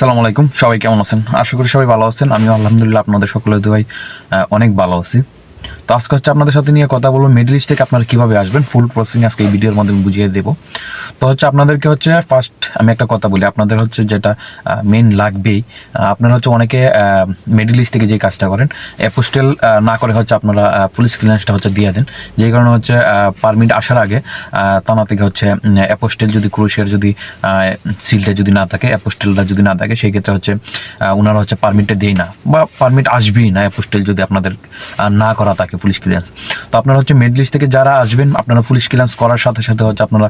আসসালামু আলাইকুম। সবাই কেমন আছেন? আশা করি সবাই ভালো আছেন। আমি আলহামদুলিল্লাহ আপনাদের সকলের দোয়াই অনেক ভালো আছি। তো আজকে হচ্ছে আপনাদের সাথে নিয়ে কথা বলব। মিডল ইস্ট থেকে আপনারা কীভাবে আসবেন? ফুল প্রসেসিং আজকে এই ভিডিওর মাধ্যমে বুঝিয়ে দেবো। তো হচ্ছে আপনাদেরকে হচ্ছে ফার্স্ট আমি একটা কথা বলি। আপনাদের হচ্ছে যেটা মেন লাগবেই আপনারা হচ্ছে অনেকে মিডল ইস্ট থেকে যে কাজটা করেন অ্যাপোস্টেল না করে হচ্ছে আপনারা পুলিশ ক্লিয়ারেন্সটা হচ্ছে দিয়ে দেন। যেই কারণে হচ্ছে পারমিট আসার আগে থানা থেকে হচ্ছে অ্যাপোস্টেল যদি ক্রুশের যদি সিলটা যদি না থাকে অ্যাপোস্টেলটা যদি না থাকে, সেই ক্ষেত্রে হচ্ছে ওনারা হচ্ছে পারমিটটা দেয় না। বা পারমিট আসবেই না অ্যাপোস্টেল যদি আপনাদের না করা থাকে। পুলিশ ক্লিয়ারেন্স তো আপনারা হচ্ছে মিডল লিস্ট থেকে যারা আসবেন, আপনারা পুলিশ ক্লিয়ারেন্স করার সাথে সাথে হচ্ছে আপনারা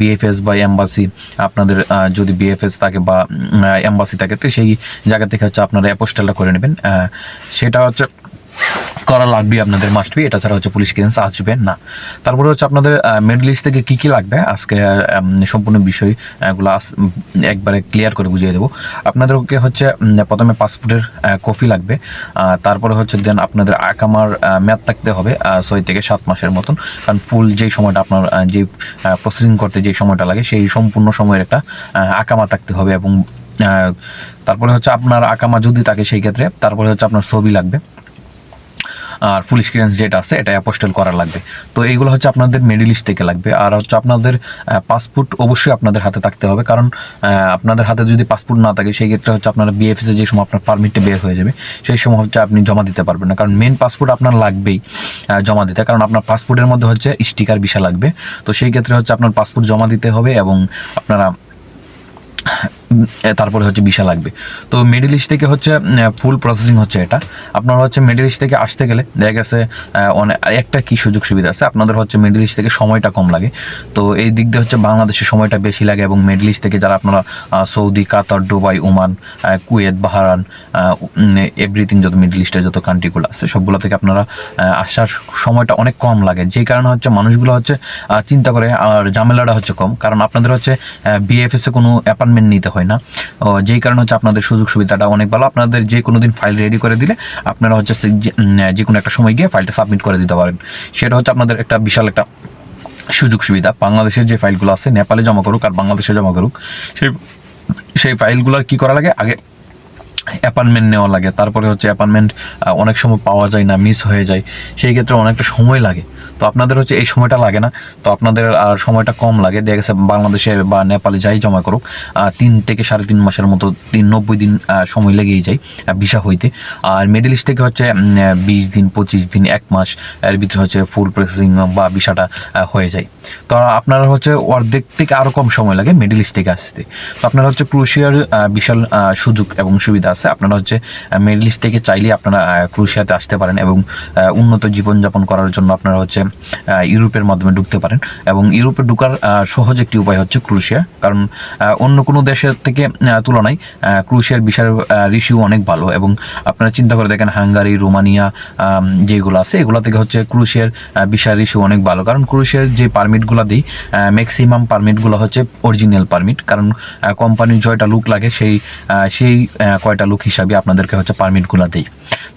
বিএফএস বা এম্বাসি আপনাদের যদি বিএফএস থাকে বা এম্বাসি থাকে, তো সেই জায়গা থেকে হচ্ছে আপনারা অ্যাপোস্টেলটা করে নেবেন। সেটা হচ্ছে করা লাগবে আপনাদের মাস্ট বি এটা ছাড়া হচ্ছে পুলিশ ক্লিয়ারেন্স আসবে না। তারপরে হচ্ছে আপনাদের মিডল ইস্ট থেকে কী কী লাগবে? আজকে সম্পূর্ণ বিষয়গুলো একবারে ক্লিয়ার করে বুঝিয়ে দেবো। আপনাদেরকে হচ্ছে প্রথমে পাসপোর্টের কপি লাগবে। তারপরে হচ্ছে দেন আপনাদের আকামার ম্যাথ থাকতে হবে ছয় থেকে সাত মাসের মতন। কারণ ফুল যেই সময়টা আপনার যে প্রসেসিং করতে যে সময়টা লাগে, সেই সম্পূর্ণ সময়ের একটা আকামা থাকতে হবে এবং তারপরে হচ্ছে আপনার আকামা যদি থাকে সেই ক্ষেত্রে, তারপরে হচ্ছে আপনার ছবি লাগবে। আর ফুল ক্লিয়ারেন্স যেটা আছে এটা অ্যাপোস্টেল করা লাগবে। তো এইগুলো হচ্ছে আপনাদের মিডিল ইস্ট থেকে লাগবে। আর হচ্ছে আপনাদের পাসপোর্ট অবশ্যই আপনাদের হাতে থাকতে হবে। কারণ আপনাদের হাতে যদি পাসপোর্ট না থাকে, সেই ক্ষেত্রে হচ্ছে আপনারা বিএফএস যে সময় আপনার পারমিটটা বের হয়ে যাবে, সেই সময় হচ্ছে আপনি জমা দিতে পারবেন না। কারণ মেন পাসপোর্ট আপনার লাগবেই জমা দিতে। কারণ আপনার পাসপোর্টের মধ্যে হচ্ছে স্টিকার বিষয় লাগবে। তো সেই ক্ষেত্রে হচ্ছে আপনার পাসপোর্ট জমা দিতে হবে এবং আপনারা তারপরে হচ্ছে ভিসা লাগবে। তো মিডিল ইস্ট থেকে হচ্ছে ফুল প্রসেসিং হচ্ছে এটা। আপনারা হচ্ছে মিডিল ইস্ট থেকে আসতে গেলে দেখা গেছে অনেক একটা কি সুযোগ সুবিধা আছে, আপনাদের হচ্ছে মিডিল ইস্ট থেকে সময়টা কম লাগে। তো এই দিক দিয়ে হচ্ছে বাংলাদেশের সময়টা বেশি লাগে এবং মিডিল ইস্ট থেকে যারা আপনারা Saudi, Qatar, Dubai, Oman Kuwait Bahrain everything যত মিডিল ইস্টের যত কান্ট্রিগুলো আছে, সবগুলো থেকে আপনারা আসার সময়টা অনেক কম লাগে। যেই কারণে হচ্ছে মানুষগুলো হচ্ছে চিন্তা করে, আর ঝামেলাটা হচ্ছে কম। কারণ আপনাদের হচ্ছে বিএফএস কোনো অ্যাপার্টমেন্ট নিতে হয় না। ও, যেই কারণে হচ্ছে আপনাদের সুযোগ সুবিধাটা অনেক ভালো। আপনাদের যে কোনো দিন ফাইল রেডি করে দিলে আপনারা হচ্ছে যে কোনো একটা সময় গিয়ে ফাইলটা সাবমিট করে দিতে পারেন। সেটা হচ্ছে আপনাদের একটা বিশাল একটা সুযোগ সুবিধা। বাংলাদেশের যে ফাইলগুলো আছে নেপালে জমা করুক আর বাংলাদেশে জমা করুক সেই সেই ফাইলগুলোর কি করা লাগে? আগে অ্যাপার্টমেন্ট নেওয়া লাগে। তারপরে হচ্ছে অ্যাপার্টমেন্ট অনেক সময় পাওয়া যায় না, মিস হয়ে যায়। সেই ক্ষেত্রে অনেকটা সময় লাগে। তো আপনাদের হচ্ছে এই সময়টা লাগে না। তো আপনাদের আর সময়টা কম লাগে। দেখা গেছে বাংলাদেশে বা নেপালে যাই জমা করুক তিন থেকে সাড়ে তিন মাসের মতো তিন, নব্বই দিন সময় লেগেই যায় ভিসা হইতে। আর মিডল ইস্ট থেকে হচ্ছে বিশ দিন, পঁচিশ দিন, এক মাস, এর ভিতরে হচ্ছে ফুল প্রসেসিং বা ভিসাটা হয়ে যায়। তো আপনারা হচ্ছে অর্ধেক থেকে আরও কম সময় লাগে মিডল ইস্ট থেকে আসতে। তো আপনারা হচ্ছে ক্রুশিয়ার বিশাল সুযোগ এবং সুবিধা আছে। আপনারা হচ্ছে মিডল ইস্ট থেকে চাইলে আপনারা ক্রুশিয়াতে আসতে পারেন এবং উন্নত জীবনযাপন করার জন্য আপনারা হচ্ছে ইউরোপের মাধ্যমে ঢুকতে পারেন এবং ইউরোপে ঢুকার সহজ একটি উপায় হচ্ছে ক্রুশিয়া কারণ অন্য কোনো দেশের থেকে তুলনায় ক্রুশিয়ার বিষয়ের রিসিউ অনেক ভালো এবং আপনারা চিন্তা করে দেখেন হাঙ্গারি রোমানিয়া যেগুলো আছে এগুলো থেকে হচ্ছে ক্রুশিয়ার বিষয়ের রিসিউ অনেক ভালো। কারণ ক্রুশিয়ার যে পারমিটগুলো দিই ম্যাক্সিমাম পারমিটগুলো হচ্ছে অরিজিনাল পারমিট কারণ কোম্পানির জয়টা লুক লাগে সেই সেই আহ, কয়টা লুক হিসাবে আপনাদেরকে হচ্ছে পারমিটগুলো দেই।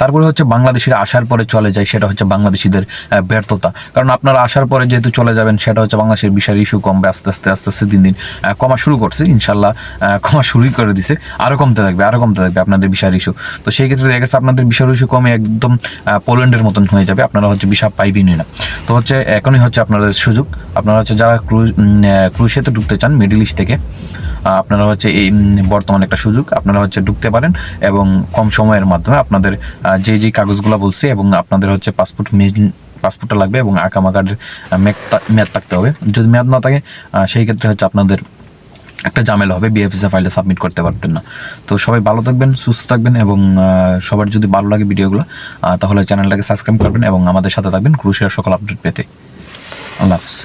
তারপরে হচ্ছে বাংলাদেশিরা আসার পরে চলে যায়, সেটা হচ্ছে বাংলাদেশিদের ব্যর্থতা। কারণ আপনারা আসার পরে যেহেতু চলে যাবেন, সেটা হচ্ছে বাংলাদেশের বিষয়ের ইস্যু কমবে, আস্তে আস্তে আস্তে আস্তে দিন দিন কমা শুরু করছে। ইনশাল্লাহ কমা শুরুই করে দিছে। আরও কমতে থাকবে আরও কমতে থাকবে আপনাদের বিষয়ের ইস্যু তো সেই ক্ষেত্রে দেখা গেছে আপনাদের বিষয়ের ইস্যু কমে একদম পোল্যান্ডের মতন হয়ে যাবে। আপনারা হচ্ছে বিষয় পাইবেনই না। তো হচ্ছে, এখনই হচ্ছে আপনাদের সুযোগ। আপনারা হচ্ছে যারা ক্রুজ ক্রুশিয়াতে ঢুকতে চান মিডিল ইস্ট থেকে আপনারা হচ্ছে এই বর্তমানে একটা সুযোগ, আপনারা হচ্ছে ঢুকতে পারেন এবং কম সময়ের মাধ্যমে আপনাদের যে যে কাগজগুলো বলছে এবং আপনাদের হচ্ছে পাসপোর্ট পাসপোর্টটা লাগবে এবং আকামা কার্ডের মেয়াদ থাকতে হবে। যদি মেয়াদ না থাকে সেই ক্ষেত্রে হচ্ছে আপনাদের একটা ঝামেলা হবে বিএফএসএ ফাইলটা সাবমিট করতে পারতেন না। তো সবাই ভালো থাকবেন, সুস্থ থাকবেন এবং সবার যদি ভালো লাগে ভিডিওগুলো তাহলে চ্যানেলটাকে সাবস্ক্রাইব করবেন এবং আমাদের সাথে থাকবেন ক্রুশিয়ার সকল আপডেট পেতে। আল্লাহ হাফিজ।